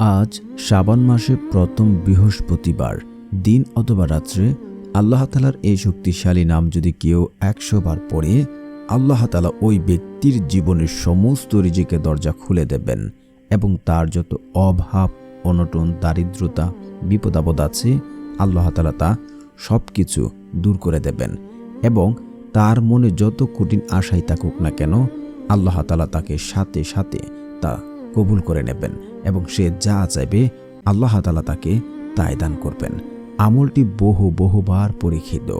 আজ শ্রাবণ মাসে প্রথম বৃহস্পতিবার, দিন অথবা রাত্রে আল্লাহ তালার এই শক্তিশালী নাম যদি কেউ একশো বার পড়ে, আল্লাহ তালা ওই ব্যক্তির জীবনের সমস্ত রিজিকে দরজা খুলে দেবেন এবং তার যত অভাব, অনটন, দারিদ্রতা, বিপদাপদ আছে, আল্লাহ তালা তা সব কিছু দূর করে দেবেন এবং তার মনে যত কঠিন আশাই থাকুক না কেন, আল্লাহ তালা তাকে সাথে সাথে তা কবুল করে নেবেন এবং সে যা চাইবে, আল্লাহ তালা তাকে তাই দান করবেন। আমলটি বহু বহুবার পরীক্ষিত।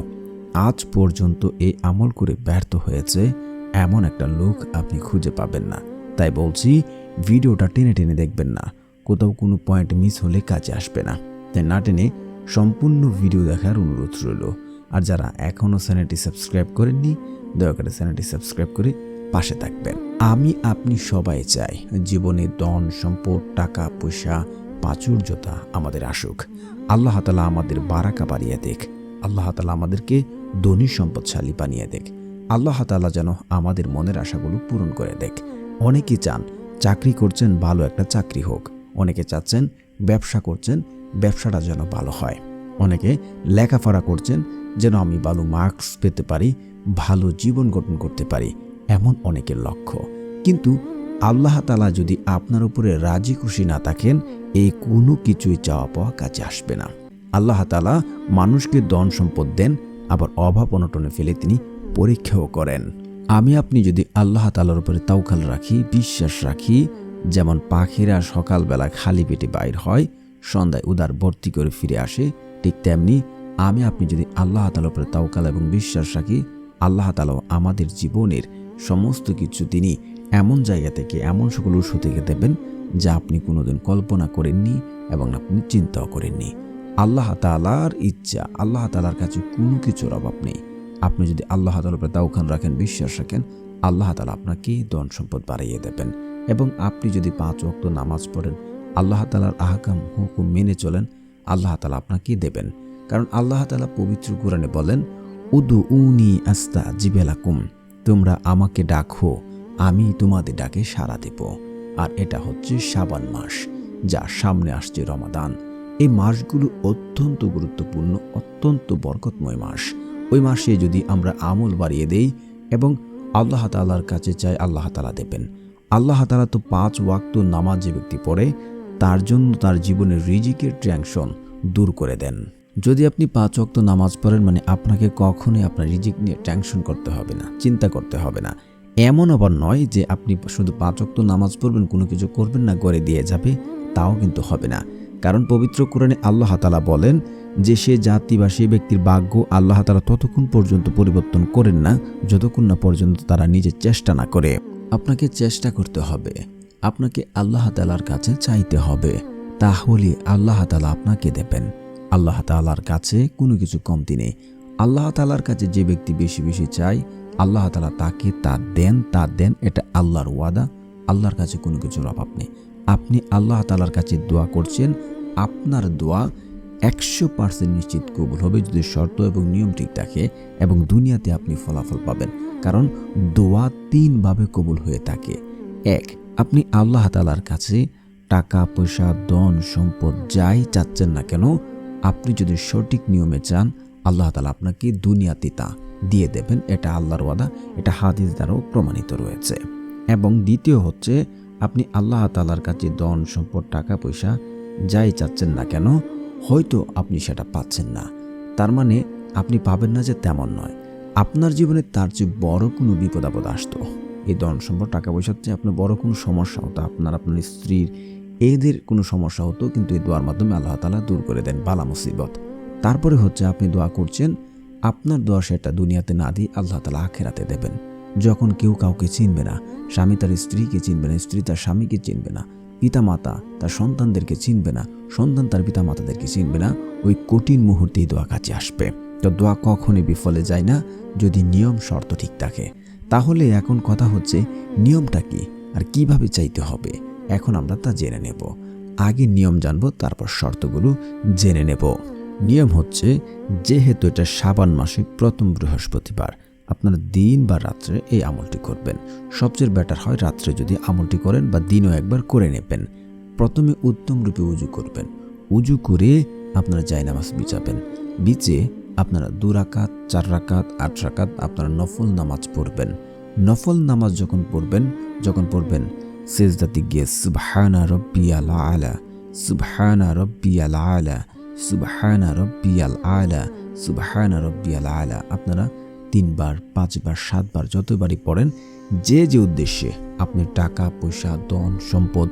আজ পর্যন্ত এই আমল করে ব্যর্থ হয়েছে, এমন একটা লোক আপনি খুঁজে পাবেন না। তাই বলছি, ভিডিওটা টেনে টেনে দেখবেন না। কোথাও কোনো পয়েন্ট মিস হলে কাজে আসবে না। তাই না টেনে সম্পূর্ণ ভিডিও দেখার অনুরোধ রইল। আর যারা এখনও চ্যানেলটি সাবস্ক্রাইব করেননি, দয়া করে চ্যানেলটি সাবস্ক্রাইব করে পাশে থাকবেন। আমি, আপনি সবাই চাই জীবনে ধন, সম্পদ, টাকা, পয়সা, প্রাচুর্যতা আমাদের আসুক। আল্লাহ তালা আমাদের বারাকা বাড়িয়ে দেখ। আল্লাহ তালা আমাদেরকে ধনী সম্পদশালী বানিয়ে দেখ। আল্লাহ তালা যেন আমাদের মনের আশাগুলো পূরণ করে দেখ। অনেকে চান চাকরি করছেন, ভালো একটা চাকরি হোক। অনেকে চাচ্ছেন ব্যবসা করছেন, ব্যবসাটা যেন ভালো হয়। অনেকে লেখাপড়া করছেন, যেন আমি ভালো মার্কস পেতে পারি, ভালো জীবন গঠন করতে পারি। এমন অনেকের লক্ষ্য। কিন্তু আল্লাহ তালা যদি আপনার উপরে রাজি খুশি না থাকেন এই কোনো কিছুই চাওয়া পাওয়া কাজে আসবে না। আল্লাহ তালা মানুষকে ধন সম্পদ দেন, আবার অভাব অনটনে ফেলে তিনি পরীক্ষাও করেন। আমি আপনি যদি আল্লাহ তালার উপরে তাওকাল রাখি, বিশ্বাস রাখি, যেমন পাখিরা সকালবেলা খালি পেটে বাইর হয়, সন্ধ্যায় উদার ভর্তি করে ফিরে আসে, ঠিক তেমনি আমি আপনি যদি আল্লাহ তালার উপরে তাওকাল এবং বিশ্বাস রাখি, আল্লাহ তালাও আমাদের জীবনের সমস্ত কিছু তিনি এমন জায়গা থেকে, এমন সকল উৎস থেকে দেবেন যা আপনি কোনোদিন কল্পনা করেননি এবং আপনি চিন্তাও করেননি। আল্লাহ তালার ইচ্ছা, আল্লাহ তালার কাছে কোনো কিছুর অভাব নেই। আপনি যদি আল্লাহ তালার উপরে তাওখান রাখেন, বিশ্বাস রাখেন, আল্লাহ তালা আপনাকে ধন সম্পদ বাড়িয়ে দেবেন। এবং আপনি যদি পাঁচ ওয়াক্ত নামাজ পড়েন, আল্লাহ তালার আহকাম, হুকুম মেনে চলেন, আল্লাহ তালা আপনাকে দেবেন। কারণ আল্লাহ তালা পবিত্র কোরআনে বলেন উদু উনি আস্তা জিবেলাকুম তোমরা আমাকে ডাকো আমি তোমাদের ডাকে সাড়া দেব। আর এটা হচ্ছে সাবান মাস, যা সামনে আসছে রমাদান। এই মাসগুলো অত্যন্ত গুরুত্বপূর্ণ, অত্যন্ত বরকতময় মাস। ওই মাসে যদি আমরা আমল বাড়িয়ে দেই এবং আল্লাহ তালার কাছে চাই, আল্লাহ তালা দেবেন। আল্লাহ তালা তো পাঁচ ওয়াক্ত নামাজ যে ব্যক্তি পড়ে, তার জন্য তার জীবনের রিজিকের টেনশন দূর করে দেন। যদি আপনি পাঁচ ওয়াক্ত নামাজ পড়েন মানে আপনাকে কখনোই আপনার রিজিক নিয়ে টেনশন করতে হবে না, চিন্তা করতে হবে না। এমন আবার নয় যে আপনি শুধু পাঁচ ওয়াক্ত নামাজ পড়বেন, কোনো কিছু করবেন না করে দিয়ে যাবে, তাও কিন্তু হবে না। কারণ পবিত্র কোরআনে আল্লাহ তালা বলেন, যে সে জাতি বা সে ব্যক্তির ভাগ্য আল্লাহ তালা ততক্ষণ পর্যন্ত পরিবর্তন করেন না, যতক্ষণ না পর্যন্ত তারা নিজের চেষ্টা না করে। আপনাকে চেষ্টা করতে হবে, আপনাকে আল্লাহ তালার কাছে চাইতে হবে। তাহলে আল্লাহ তালা আপনাকে দেবেন। আল্লাহ তালার কাছে কোনো কিছু কমতি নেই। আল্লাহ তালার কাছে যে ব্যক্তি বেশি বেশি চায়, আল্লাহ তালা তাকে তা দেন তা দেন, এটা আল্লাহর ওয়াদা। আল্লাহর কাছে কোনো কিছুর অভাব নেই। আপনি আল্লাহ তালার কাছে দোয়া করছেন, আপনার দোয়া একশো পার্সেন্ট নিশ্চিত কবুল হবে যদি শর্ত এবং নিয়ম ঠিক থাকে এবং দুনিয়াতে আপনি ফলাফল পাবেন। কারণ দোয়া তিনভাবে কবুল হয়ে থাকে। এক, আপনি আল্লাহ তালার কাছে টাকা, পয়সা, ধন, সম্পদ যাই চাচ্ছেন না কেন আপনি যদি সঠিক নিয়মে চান, আল্লাহ তালা আপনাকে দুনিয়াতে তা দিয়ে দেবেন। এটা আল্লাহর ওয়াদা, এটা হাদিস দ্বারাও প্রমাণিত রয়েছে। এবং দ্বিতীয় হচ্ছে, আপনি আল্লাহ তালার কাছে ধন, সম্পদ, টাকা, পয়সা যাই চাচ্ছেন না কেন, হয়তো আপনি সেটা পাচ্ছেন না। তার মানে আপনি পাবেন না যে তেমন নয়। আপনার জীবনে তার চেয়ে বড় কোনো বিপদ আপদ আসতো। এই ধন, সম্পদ, টাকা, পয়সার চেয়ে আপনার বড় কোনো সমস্যা হতো। আপনার আপনার স্ত্রীর এদের কোনো সমস্যা হতো, কিন্তু এই দোয়ার মাধ্যমে আল্লাহ তালা দূর করে দেন, বালা মুসিবত। তারপরে হচ্ছে আপনি দোয়া করছেন, আপনার দোয়া সেটা দুনিয়াতে না দিয়ে আল্লাহ তালা আখেরাতে দেবেন। যখন কেউ কাউকে চিনবে না, স্বামী তার স্ত্রীকে চিনবে না, স্ত্রী তার স্বামীকে চিনবে না পিতা মাতা তার সন্তানদেরকে চিনবে না, সন্তান তার পিতা মাতাদেরকে চিনবে না, ওই কঠিন মুহূর্তেই দোয়া কাছে আসবে। তো দোয়া কখনই বিফলে যায় না, যদি নিয়ম, শর্ত ঠিক থাকে। তাহলে এখন কথা হচ্ছে, নিয়মটা কি? আর কীভাবে চাইতে হবে? এখন আমরা তা জেনে নেব। আগে নিয়ম জানব, তারপর শর্তগুলো জেনে নেব। নিয়ম হচ্ছে, যেহেতু এটা সাবান মাসে প্রথম বৃহস্পতিবার, আপনারা দিন বা রাত্রে এই আমলটি করবেন। সবচেয়ে বেটার হয় রাত্রে যদি আমলটি করেন বা দিনও একবার করে নেবেন। প্রথমে উত্তম রূপে উজু করবেন। উজু করে আপনারা জায়নামাজ বিছাবেন। বিচে আপনারা দু রাকাত, চার রাকাত, আট রাকাত আপনারা নফল নামাজ পড়বেন। নফল নামাজ যখন পড়বেন যখন পড়বেন সেজদাতে গিয়ে সুবহানা রব্বিয়াল আলা, সুবহানা রব্বিয়াল আলা, সুবহানা রব্বিয়াল আলা, সুবহানা রব্বিয়াল আলা। আপনারা তিনবার, পাঁচবার, সাতবার যতবারই পড়েন, যে যে উদ্দেশ্যে আপনি টাকা, পয়সা, ধন, সম্পদ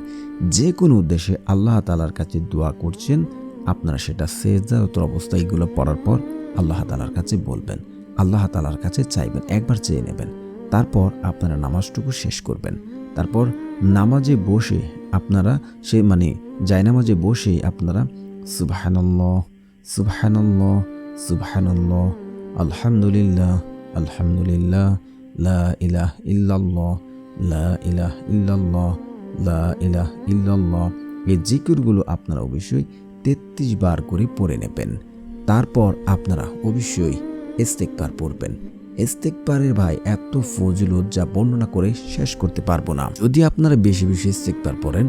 যে কোনো উদ্দেশ্যে আল্লাহ তালার কাছে দোয়া করছেন, আপনারা সেটা সেজদারত অবস্থায় এগুলো পড়ার পর আল্লাহ তালার কাছে বলবেন। আল্লাহ তালার কাছে চাইবেন, একবার চেয়ে নেবেন। তারপর আপনারা নামাজটুকু শেষ করবেন। তারপর নামাজে বসে আপনারা সে মানে জায়নামাজে বসে আপনারা সুবহানাল্লাহ সুবহানাল্লাহ সুবহানাল্লাহ, আলহামদুলিল্লাহ আলহামদুলিল্লাহ, লা ইলাহ ইল্লাল্লাহ, লা ইলাহ ইল্লাল্লাহ, লা এই জিকিরগুলো আপনারা অবশ্যই তেত্রিশ বার করে পড়ে নেবেন। তারপর আপনারা অবশ্যই ইস্তেকবার পড়বেন। ইস্তেকবারের ভাই এত ফজিলত যা বর্ণনা করে শেষ করতে পারব না। যদি আপনারা বেশি বেশি ইস্তেকবার পড়েন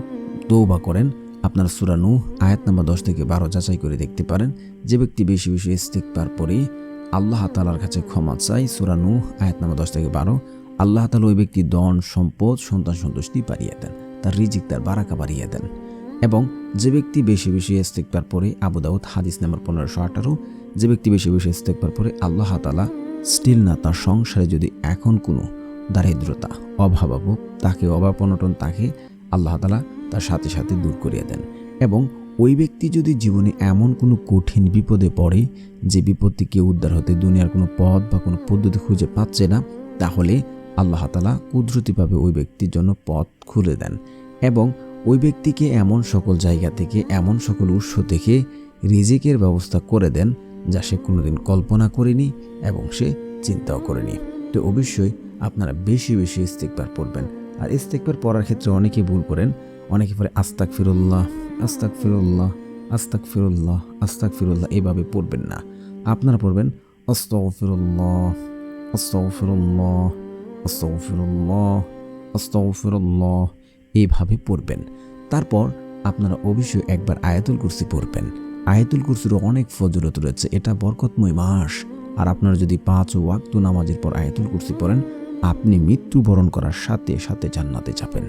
তৌবা করেন, আপনার সুরানু আয়াত নাম্বার দশ থেকে বারো যাচাই করে দেখতে পারেন। যে ব্যক্তি বেশি বেশি ইস্তেকবার পরে আল্লাহ তালার কাছে ক্ষমা চাই সুরানু আয়াত নাম্বার দশ থেকে বারো। আল্লাহ তালা ওই ব্যক্তি দন সম্পদ, সন্তান সন্তুষ্টি বাড়িয়ে দেন, তার রিজিক, তার বারাকা বাড়িয়ে দেন। এবং যে ব্যক্তি বেশি বেশি ইস্তেকবার পরে আবু দাউদ হাদিস নাম্বার পনেরোশো আঠারো। যে ব্যক্তি বেশি বেশি ইস্তেকবার পরে আল্লাহ তালা স্টিল না, তার সংসারে যদি এখন কোনো দারিদ্রতা অভাব আবুক তাকে অভাব অনটন তাকে আল্লাহ তালা তার সাথে সাথে দূর করিয়ে দেন। এবং ওই ব্যক্তি যদি জীবনে এমন কোনো কঠিন বিপদে পড়ে, যে বিপদ থেকে উদ্ধার হতে দুনিয়ার কোনো পথ বা কোনো পদ্ধতি খুঁজে পাচ্ছে না, তাহলে আল্লাহ তালা কুদরতিভাবে ওই ব্যক্তির জন্য পথ খুলে দেন। এবং ওই ব্যক্তিকে এমন সকল জায়গা থেকে, এমন সকল উৎস থেকে রিজিকের ব্যবস্থা করে দেন যা সে কোনোদিন কল্পনা করেনি এবং সে চিন্তাও করেনি। তো অবশ্যই আপনারা বেশি বেশি ইস্তেকবার পড়বেন। আর ইস্তেকবার পড়ার ক্ষেত্রে অনেকে ভুল করেন। অনেকে পরে আস্তাক ফিরুল্লাহ আস্তাক ফিরুল্লাহ আস্তাক ফিরুল্লাহ আস্তাক ফিরুল্লাহ এভাবে পড়বেন না। আপনারা পড়বেন আস্তফিরুল্লাহ আস্তফিরুল্লাহ আস্তফিরুল্লাহ আস্তফিরুল্লাহ এইভাবে পড়বেন। তারপর আপনারা অবশ্যই একবার আয়াতুল কুরসি পড়বেন। আয়াতুল কুরসির অনেক ফজরত রয়েছে। এটা বরকতময় মাস। আর আপনারা যদি পাঁচ ওয়াক্ত নামাজের পর আয়াতুল কুরসি পড়েন, আপনি মৃত্যুবরণ করার সাথে সাথে জান্নাতে যাবেন।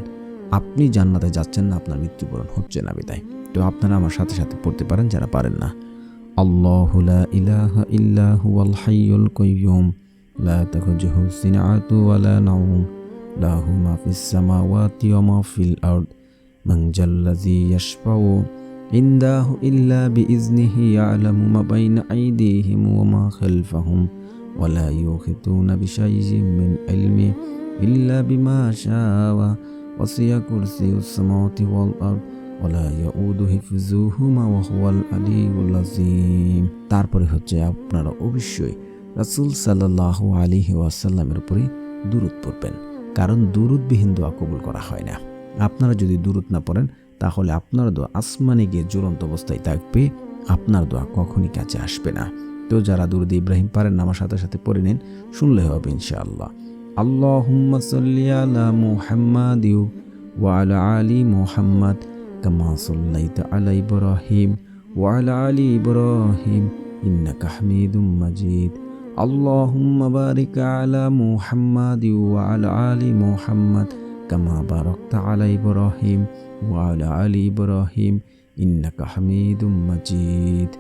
আপনি জান্নাতে যাচ্ছেন না, আপনার মৃত্যুবরণ হচ্ছে না বিদায়। তো আপনারা আমার সাথে সাথে পড়তে পারেন, যারা পারেন না। আল্লাহ ইলাহা ইল্লা হুয়াল হাইয়ুল কাইয়্যুম লা তাখুযুহু সিনআতু ওয়ালা নাওম। লাহু মা ফিস সামাওয়াতি ওয়া মা ফিল আরদ। মান জাল্লাযী ইয়াশফাউ ইন্দাহু ইল্লা বিইজনিহি ইয়ালামু মা বাইনা আইদিহিম ওয়া মা খালফাহুম ওয়া লা ইউহিতুনা বিশাইইন মিন ইলমি ইল্লা বিমা শাআ ওয়াসিয়া কুরসিয়ুস সামাওয়াতি ওয়াল আরদ তারপরে হচ্ছে আপনারা অবশ্যই রাসূল সাল্লাল্লাহু আলাইহি ওয়াসাল্লামের উপরে দুরূদ পড়বেন। কারণ দুরুদবিহীন দোয়া কবুল করা হয় না। আপনারা যদি দুরুদ না পড়েন তাহলে আপনার দোয়া আসমানে গিয়ে জ্বলন্ত অবস্থায় থাকবে আপনার দোয়া কখনই কাছে আসবে না তো যারা দুরুদ ইব্রাহিম পারেন না আমার সাথে সাথে পড়ে নিন শুনলে হবে ইনশাআল্লাহ আল্লাহুম্মা সাল্লি আলা মুহাম্মাদ ওয়া আলা আলি মুহাম্মাদ কামা সাল্লাইতা আলা ইব্রাহিম ওয়া আলা আলি ইব্রাহিম ইন্নাকা হামিদুম মাজিদ اللهم بارك على محمد وعلى آل محمد كما باركت على إبراهيم ওয়াল আলী ইব্রাহিম, ইন্নাকা মাজিদ।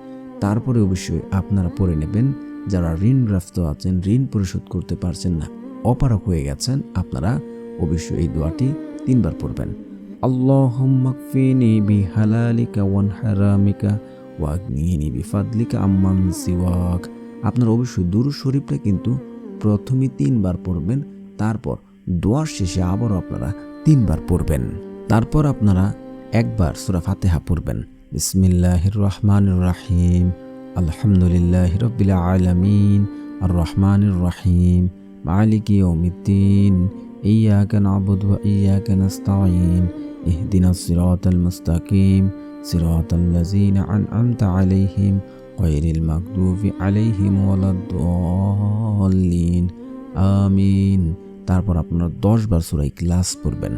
তারপরে অবশ্যই আপনারা পড়ে নেবেন, যারা ঋণগ্রস্ত আছেন, ঋণ পরিশোধ করতে পারছেন না অপারক হয়ে গেছেন, আপনারা অবশ্যই এই দোয়াটি তিনবার পড়বেন। আল্লাহমাকফিনি বি হালালিকা ওয়ান হারামিকা ফাদলিকা আম্মান আপনার অবশ্যই দুরু শরীফটা কিন্তু প্রথমে তিনবার পড়বেন, তারপর দোয়ার শেষে আবারও আপনারা তিনবার পড়বেন। তারপর আপনারা একবার সুরা ফাতেহা পড়বেন বিসমিল্লাহির রহমানির রাহিম আলহামদুলিল্লাহ রবিল আলমিন আর রহমানির রাহিম মালিক ইয়ৌমিদ্দিন إياك نعبد وإياك نستعين اهدنا الصراط المستقيم صراط الذين أنعمت عليهم غير المغضوب عليهم ولا الضالين آمين তারপর আপনারা দশ বার সুরাই ক্লাস পড়বেন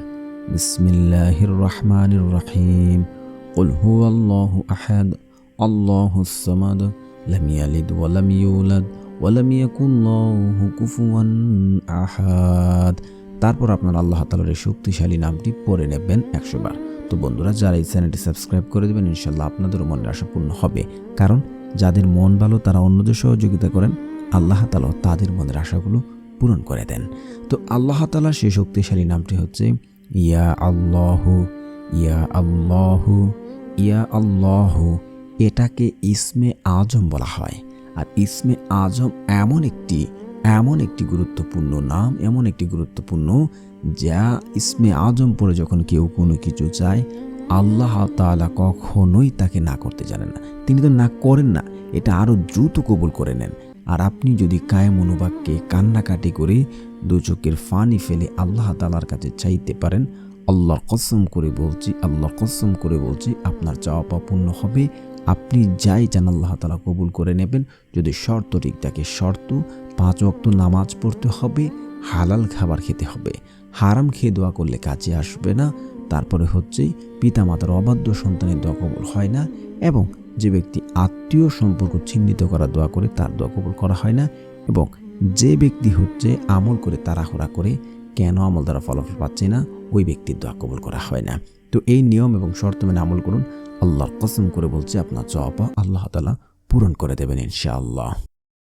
বিসমিল্লাহির রহমানির রহিম قل هو الله أحد الله الصمد لم يلد ولم يولد ولم يكن له كفوا أحد তারপর আপনার আল্লাহ তালার এই শক্তিশালী নামটি পড়ে নেবেন একশো বার তো বন্ধুরা যারা এই চ্যানেলটি সাবস্ক্রাইব করে দেবেন ইনশাল্লাহ আপনাদেরও মনের আশা পূর্ণ হবে কারণ যাদের মন ভালো তারা অন্যদের সহযোগিতা করেন আল্লাহ তালা তাদের মনের আশাগুলো পূরণ করে দেন তো আল্লাহ তালা সেই শক্তিশালী নামটি হচ্ছে ইয়া আল্লাহ ইয়া আল্লাহ ইয়া আল্লাহ। এটাকে ইসমে আজম বলা হয়। আর ইসমে আজম এমন একটি এমন একটি গুরুত্বপূর্ণ নাম, এমন একটি গুরুত্বপূর্ণ যা ইসমে আজম পরে যখন কেউ কোনো কিছু চায়, আল্লাহ তাআলা কখনোই তাকে না করতে জানেন না। তিনি তো না করেন না, এটা আরও দ্রুত কবুল করে নেন। আর আপনি যদি কায়ে মনোবাক্যে কান্নাকাটি করে দু চোখের ফানি ফেলে আল্লাহ তালার কাছে চাইতে পারেন আল্লাহর কসম করে বলছি আল্লাহর কসম করে বলছি, আপনার চাওয়া পাওয়া পূর্ণ হবে। আপনি যাই চান আল্লাহ তালা কবুল করে নেবেন। যদি শর্ত ঠিক থাকে, শর্ত, পাঁচ ওয়াক্ত নামাজ পড়তে হবে, হালাল খাবার খেতে হবে। হারাম খেয়ে দোয়া করলে কাজে আসবে না। তারপরে হচ্ছে পিতামাতার অবাধ্য সন্তানের দোয়া কবুল হয় না এবং যে ব্যক্তি আত্মীয় সম্পর্ক চিহ্নিত করা, দোয়া করে তার দোয়া কবুল করা হয় না এবং যে ব্যক্তি হচ্ছে আমল করে তাড়াহুড়া করে কেন আমল দ্বারা ফলাফল পাচ্ছে না, ওই ব্যক্তির দোয়া কবুল করা হয় না। তো এই নিয়ম এবং শর্ত মেনে আমল করুন। আল্লাহর কসম করে বলছে, আপনার জবাবা আল্লাহ তালা পূরণ করে দেবেন ইনশাআল্লাহ।